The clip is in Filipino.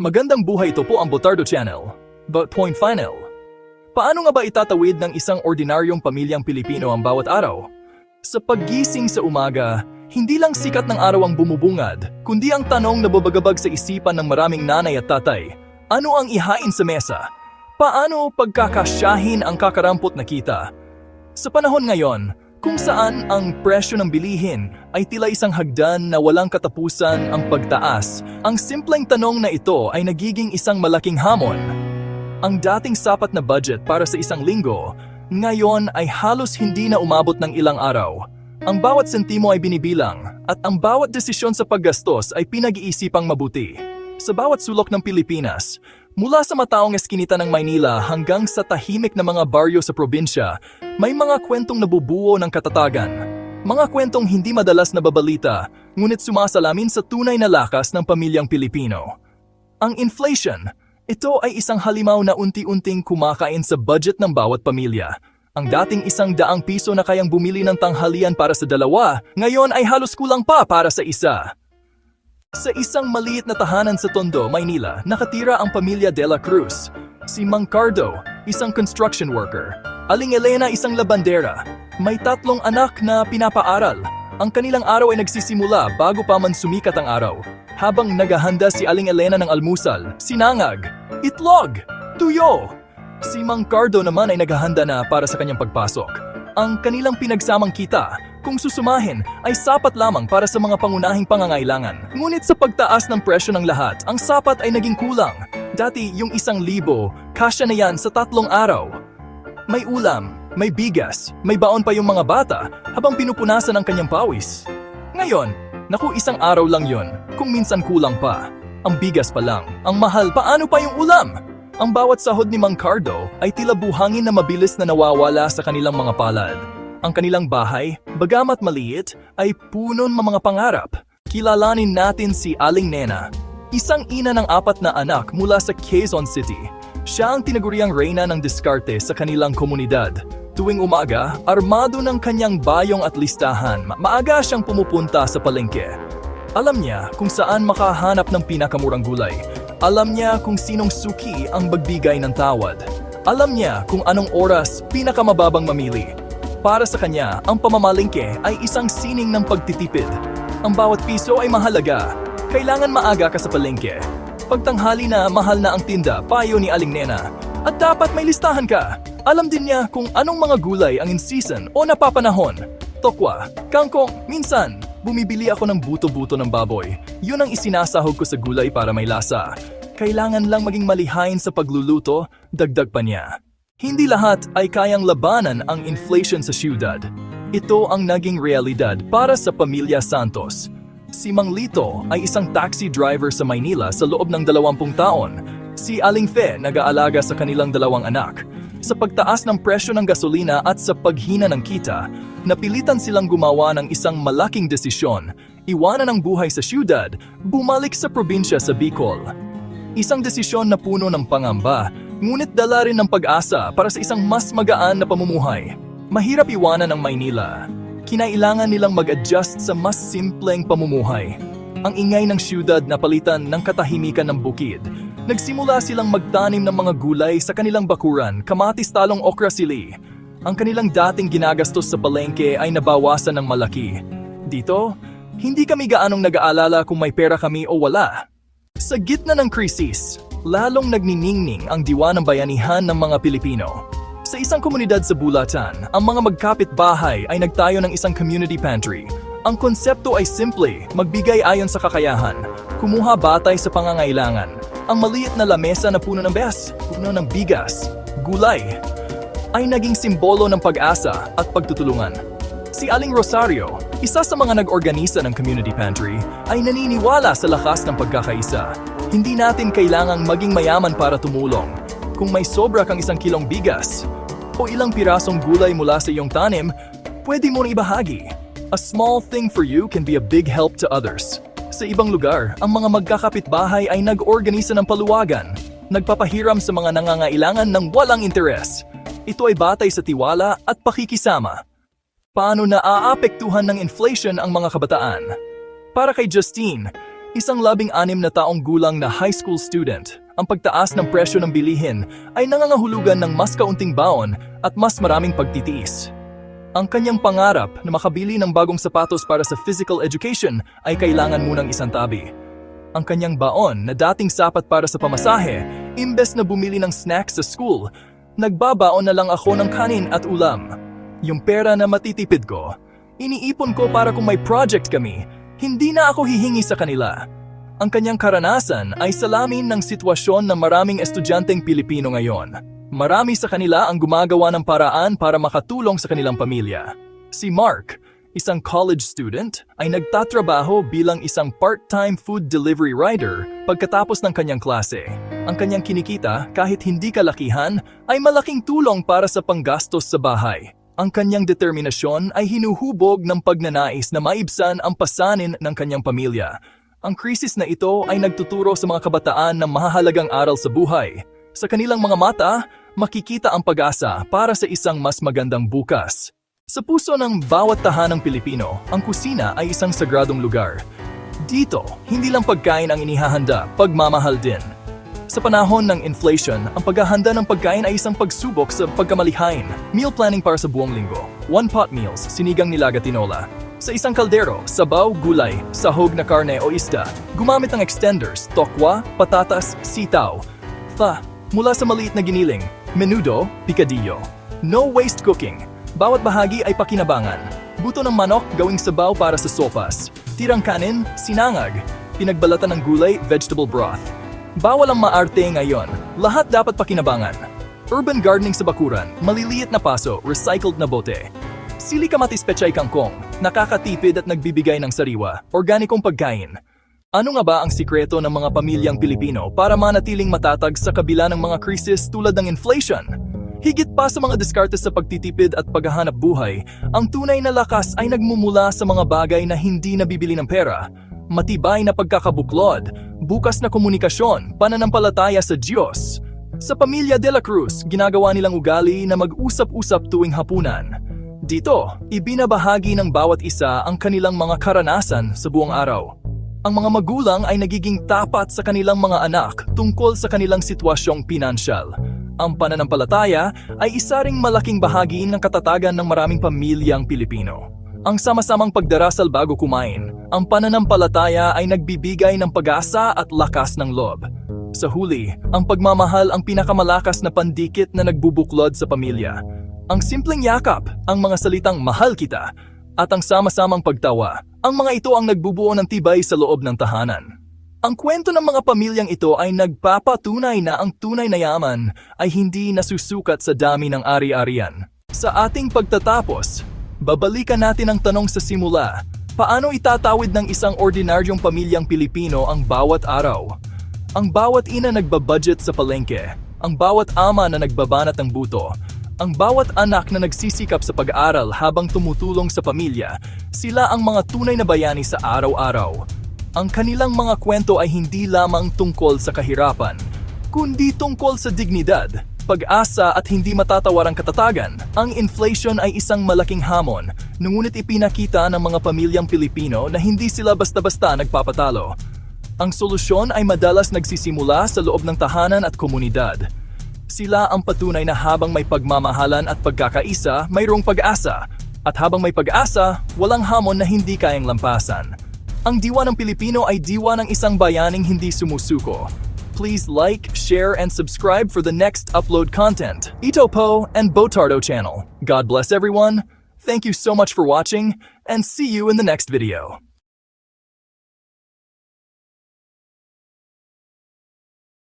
Magandang buhay ito po ang Botardo Channel. But point final. Paano nga ba itatawid ng isang ordinaryong pamilyang Pilipino ang bawat araw? Sa paggising sa umaga, hindi lang sikat ng araw ang bumubungad, kundi ang tanong na babagabag sa isipan ng maraming nanay at tatay. Ano ang ihain sa mesa? Paano pagkakasyahin ang kakarampot na kita? Sa panahon ngayon, kung saan ang presyo ng bilihin ay tila isang hagdan na walang katapusan ang pagtaas, ang simpleng tanong na ito ay nagiging isang malaking hamon. Ang dating sapat na budget para sa isang linggo, ngayon ay halos hindi na umabot ng ilang araw. Ang bawat sentimo ay binibilang at ang bawat desisyon sa paggastos ay pinag-iisipang mabuti. Sa bawat sulok ng Pilipinas, mula sa mataong eskinita ng Maynila hanggang sa tahimik na mga baryo sa probinsya, may mga kwentong nabubuo ng katatagan. Mga kwentong hindi madalas nababalita, ngunit sumasalamin sa tunay na lakas ng pamilyang Pilipino. Ang inflation, ito ay isang halimaw na unti-unting kumakain sa budget ng bawat pamilya. Ang dating isang daang piso na kayang bumili ng tanghalian para sa dalawa, ngayon ay halos kulang pa para sa isa. Sa isang maliit na tahanan sa Tondo, Maynila, nakatira ang pamilya De La Cruz. Si Mang Cardo, isang construction worker. Aling Elena, isang labandera. May tatlong anak na pinapaaral. Ang kanilang araw ay nagsisimula bago pa man sumikat ang araw. Habang naghahanda si Aling Elena ng almusal, sinangag, itlog, tuyo. Si Mang Cardo naman ay naghahanda na para sa kanyang pagpasok. Ang kanilang pinagsamang kita, kung susumahin, ay sapat lamang para sa mga pangunahing pangangailangan. Ngunit sa pagtaas ng presyo ng lahat, ang sapat ay naging kulang. Dati yung isang libo, kasya na yan sa tatlong araw. May ulam, may bigas, may baon pa yung mga bata habang pinupunasan ang kanyang pawis. Ngayon, naku isang araw lang yon, kung minsan kulang pa. Ang bigas pa lang, ang mahal paano pa yung ulam? Ang bawat sahod ni Mang Cardo ay tila buhangin na mabilis na nawawala sa kanilang mga palad. Ang kanilang bahay, bagamat maliit, ay puno ng mga pangarap. Kilalanin natin si Aling Nena, isang ina ng apat na anak mula sa Quezon City. Siya ang tinaguriang reyna ng diskarte sa kanilang komunidad. Tuwing umaga, armado ng kanyang bayong at listahan, ma- maaga siyang pumupunta sa palengke. Alam niya kung saan makahanap ng pinakamurang gulay. Alam niya kung sinong suki ang magbigay ng tawad. Alam niya kung anong oras pinakamababang mamili. Para sa kanya, ang pamamalingke ay isang sining ng pagtitipid. Ang bawat piso ay mahalaga. Kailangan maaga ka sa palengke. Pagtanghali na mahal na ang tinda, payo ni Aling Nena. At dapat may listahan ka. Alam din niya kung anong mga gulay ang in season o napapanahon. Tokwa, kangkong, minsan, bumibili ako ng buto-buto ng baboy. Yun ang isinasahog ko sa gulay para may lasa. Kailangan lang maging malihain sa pagluluto, dagdag pa niya. Hindi lahat ay kayang labanan ang inflation sa siyudad. Ito ang naging realidad para sa pamilya Santos. Si Mang Lito ay isang taxi driver sa Maynila sa loob ng 20 taon. Si Aling Fe nag-aalaga sa kanilang dalawang anak. Sa pagtaas ng presyo ng gasolina at sa paghina ng kita, napilitan silang gumawa ng isang malaking desisyon, iwanan ang buhay sa siyudad, bumalik sa probinsya sa Bicol. Isang desisyon na puno ng pangamba, ngunit dala rin ng pag-asa para sa isang mas magaan na pamumuhay. Mahirap iwanan ang Maynila. Kinailangan nilang mag-adjust sa mas simpleng pamumuhay. Ang ingay ng siyudad na palitan ng katahimikan ng bukid. Nagsimula silang magtanim ng mga gulay sa kanilang bakuran, kamatis talong okra sili. Ang kanilang dating ginagastos sa palengke ay nabawasan ng malaki. Dito, hindi kami gaanong nag-aalala kung may pera kami o wala. Sa gitna ng krisis, lalong nagniningning ang diwa ng bayanihan ng mga Pilipino. Sa isang komunidad sa Bulatan, ang mga magkapit-bahay ay nagtayo ng isang community pantry. Ang konsepto ay simple, magbigay ayon sa kakayahan, kumuha batay sa pangangailangan. Ang maliit na lamesa na puno ng bes, puno ng bigas, gulay, ay naging simbolo ng pag-asa at pagtutulungan. Si Aling Rosario, isa sa mga nag-organisa ng community pantry, ay naniniwala sa lakas ng pagkakaisa. Hindi natin kailangang maging mayaman para tumulong. Kung may sobra kang isang kilong bigas o ilang pirasong gulay mula sa iyong tanim, pwede mo na ibahagi. A small thing for you can be a big help to others. Sa ibang lugar, ang mga magkakapitbahay ay nag-organisa ng paluwagan, nagpapahiram sa mga nangangailangan ng walang interes. Ito ay batay sa tiwala at pakikisama. Paano naaapektuhan ng inflation ang mga kabataan? Para kay Justine, Isang labing anim na taong gulang na high school student, ang pagtaas ng presyo ng bilihin ay nangangahulugan ng mas kaunting baon at mas maraming pagtitiis. Ang kanyang pangarap na makabili ng bagong sapatos para sa physical education ay kailangan munang isang tabi. Ang kanyang baon na dating sapat para sa pamasahe, imbes na bumili ng snacks sa school, nagbabaon na lang ako ng kanin at ulam. Yung pera na matitipid ko, iniipon ko para kung may project kami, hindi na ako hihingi sa kanila. Ang kanyang karanasan ay salamin ng sitwasyon ng maraming estudyanteng Pilipino ngayon. Marami sa kanila ang gumagawa ng paraan para makatulong sa kanilang pamilya. Si Mark, isang college student, ay nagtatrabaho bilang isang part-time food delivery rider pagkatapos ng kanyang klase. Ang kanyang kinikita, kahit hindi kalakihan, ay malaking tulong para sa panggastos sa bahay. Ang kanyang determinasyon ay hinuhubog ng pagnanais na maibsan ang pasanin ng kanyang pamilya. Ang krisis na ito ay nagtuturo sa mga kabataan ng mahahalagang aral sa buhay. Sa kanilang mga mata, makikita ang pag-asa para sa isang mas magandang bukas. Sa puso ng bawat tahanang Pilipino, ang kusina ay isang sagradong lugar. Dito, hindi lang pagkain ang inihahanda, pagmamahal din. Sa panahon ng inflation, ang paghahanda ng pagkain ay isang pagsubok sa pagkamalihain. Meal planning para sa buong linggo. One pot meals, sinigang nilaga tinola. Sa isang kaldero, sabaw, gulay, sahog na karne o isda. Gumamit ng extenders, tokwa, patatas, sitaw. Fa, mula sa maliit na giniling, menudo, picadillo. No waste cooking. Bawat bahagi ay pakinabangan. Buto ng manok gawing sabaw para sa sopas. Tirang kanin, sinangag. Pinagbalatan ng gulay, vegetable broth. Bawal ang maarte ngayon. Lahat dapat pakinabangan. Urban gardening sa bakuran, maliliit na paso, recycled na bote. Sili kamatis pechay kangkong, nakakatipid at nagbibigay ng sariwa, organikong pagkain. Ano nga ba ang sikreto ng mga pamilyang Pilipino para manatiling matatag sa kabila ng mga krisis tulad ng inflation? Higit pa sa mga diskarte sa pagtitipid at paghahanap buhay, ang tunay na lakas ay nagmumula sa mga bagay na hindi nabibili ng pera. Matibay na pagkakabuklod, bukas na komunikasyon, pananampalataya sa Diyos. Sa pamilya De La Cruz, ginagawa nilang ugali na mag-usap-usap tuwing hapunan. Dito, ibinabahagi ng bawat isa ang kanilang mga karanasan sa buong araw. Ang mga magulang ay nagiging tapat sa kanilang mga anak tungkol sa kanilang sitwasyong pinansyal. Ang pananampalataya ay isa ring malaking bahagi ng katatagan ng maraming pamilyang Pilipino. Ang sama-samang pagdarasal bago kumain, ang pananampalataya ay nagbibigay ng pag-asa at lakas ng loob. Sa huli, ang pagmamahal ang pinakamalakas na pandikit na nagbubuklod sa pamilya. Ang simpleng yakap, ang mga salitang mahal kita, at ang sama-samang pagtawa, ang mga ito ang nagbubuo ng tibay sa loob ng tahanan. Ang kwento ng mga pamilyang ito ay nagpapatunay na ang tunay na yaman ay hindi nasusukat sa dami ng ari-arian. Sa ating pagtatapos, babalikan natin ang tanong sa simula, paano itatawid ng isang ordinaryong pamilyang Pilipino ang bawat araw? Ang bawat ina nagbabudget sa palengke, ang bawat ama na nagbabanat ng buto, ang bawat anak na nagsisikap sa pag-aaral habang tumutulong sa pamilya, sila ang mga tunay na bayani sa araw-araw. Ang kanilang mga kwento ay hindi lamang tungkol sa kahirapan, kundi tungkol sa dignidad, pag-asa at hindi matatawarang katatagan. Ang inflation ay isang malaking hamon, ngunit ipinakita ng mga pamilyang Pilipino na hindi sila basta-basta nagpapatalo. Ang solusyon ay madalas nagsisimula sa loob ng tahanan at komunidad. Sila ang patunay na habang may pagmamahalan at pagkakaisa, mayroong pag-asa. At habang may pag-asa, walang hamon na hindi kayang lampasan. Ang diwa ng Pilipino ay diwa ng isang bayaning hindi sumusuko. Please like, share, and subscribe for the next upload content. Ito Po and Botardo channel. God bless everyone. Thank you so much for watching, and see you in the next video.